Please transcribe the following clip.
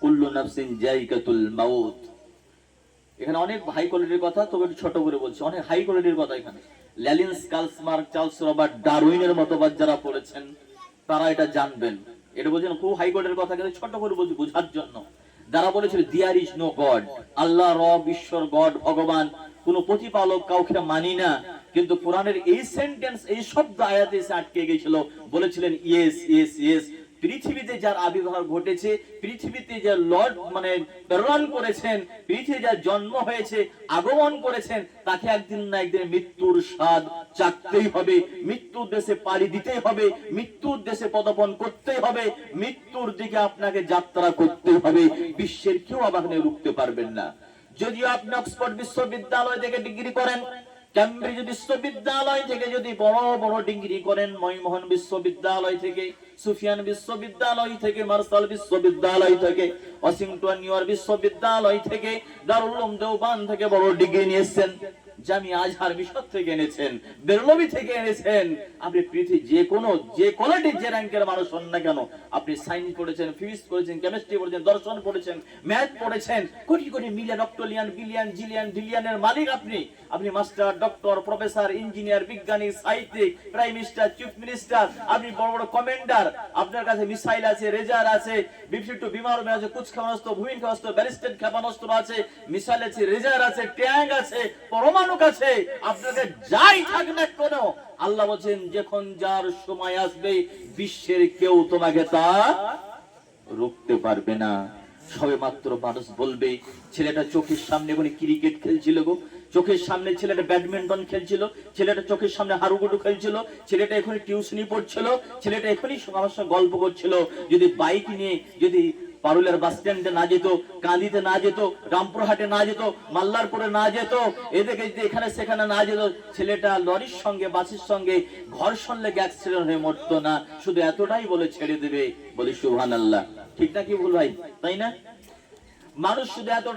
কুল্লু নাফসিন জাইকাতুল মাউত। এখানে অনেক হাই কোয়ালিটির কথা, তবে একটু ছোট করে বলছি। অনেক হাই কোয়ালিটির কথা এখানে। চার্লস রবার্ট ডারউইনের মতবাদ যারা পড়েছেন, তারা এটা জানবেন। এটা বলছেন, খুব হাই কোয়ালিটির কথা, কিন্তু ছোট করে বলছি বোঝার জন্য। যারা বলেছিল দিয়ার ইজ নো গড আল্লাহ রব, ঈশ্বর, গড, ভগবান, কোন প্রতিপালক কাউকে মানি না। কিন্তু কোরআনের এই সেন্টেন্স এই শব্দ আয়াতে এসে আটকে গেছিল বলেছিলেন ইয়েস ইয়েস ইয়েস পৃথিবীতে যার আবির্ভাব ঘটেছে, পৃথিবীতে যে লর্ড মানে প্রেরণ করেছেন, পৃথিবীতে যার জন্ম হয়েছে, আগমন করেছেন, তাকে একদিন না একদিন মৃত্যুর স্বাদ চাকতেই হবে। মৃত্যুর দেশে পাড়ি দিতেই হবে, মৃত্যুর দেশে পদাপন করতেই হবে, মৃত্যুর দিকে আপনাকে যাত্রা করতে হবে। বিশ্বের কেউ আপনাকে রুখতে পারবেন না। যদিও আপনি অক্সফোর্ড বিশ্ববিদ্যালয় থেকে ডিগ্রি করেন ক্যামব্রিজ বিশ্ববিদ্যালয় থেকে যদি বড় বড় ডিগ্রি করেন ময়মোহন বিশ্ববিদ্যালয় থেকে, সুফিয়ান বিশ্ববিদ্যালয় থেকে, মার্শাল বিশ্ববিদ্যালয় থেকে, ওয়াশিংটন ইয়র্ক বিশ্ববিদ্যালয় থেকে, দারুল উলুম দেওবান থেকে বড় ডিগ্রি নিয়েছেন। জামি আজহার বিশ্বর থেকে এনেছেন, বেরলবি থেকে এনেছেন, আপনি পৃথিবী যে কোনো, যে কোয়ালিটির যে র্যাঙ্কের মানুষ হন না কেন, আপনি সায়েন্স পড়েছেন ফিজিক্স পড়েছেন কেমিস্ট্রি পড়েছেন, দর্শন পড়েছেন, ম্যাথ পড়েছেন, crore crore million, octillion, billion, zillion, ডিলিয়নের মালিক আপনি। আপনি মাস্টার, ডক্টর, প্রফেসর, ইঞ্জিনিয়ার, বিজ্ঞানী, সাহিত্যিক, প্রাইম মিনিস্টার, চিফ মিনিস্টার, আপনি বড় বড় কমান্ডার, আপনার কাছে মিসাইল আছে, রেজার আছে বিভিন্ন বিমান আছে, কুচ ক্ষেপণাস্ত্র ভূমিন ক্ষেপণাস্ত্র ব্যালিস্টিক ক্ষেপণাস্ত্র আছে, মিসাইল আছে, রেজার আছে, ট্যাঙ্ক আছে, পরমাণু আছে আপনাকে যাই থাক না কেন, আল্লাহ বলছেন, যখন যার সময় আসবে, বিশ্বের কেউ তোমাকে তা রুখতে পারবে না। সবে মাত্র মানুষ বলবে, ছেলেটা চোখের সামনে কোনো ক্রিকেট খেলছিল গো। চোখের সামনে ছেলেটা ব্যাডমিন্টন খেলছিল। ছেলেটা চোখের সামনে হারুগুডু খেলছিল। ছেলেটা এখনই টিউশনি পড়ছিল। ছেলেটা এখনই আমার সঙ্গে গল্প করছিল। যদি বাইক নিয়ে, যদি পারুলের বাস স্ট্যান্ডে না যেত, কাঁদিতে না যেত, রামপুরহাটে না যেত, মাল্লারপুরে না যেত, এদিকে এখানে সেখানে না যেত, ছেলেটা লরির সঙ্গে, বাসের সঙ্গে ঘর্ষণ লেগে অ্যাক্সিডেন্ট হয়ে মরতো না। শুধু এতটাই বলে ছেড়ে দেবে, বলি সুহান আল্লাহ ঠিক না কি ভুল ভাই? তাই না? মানুষ শুধু এতটা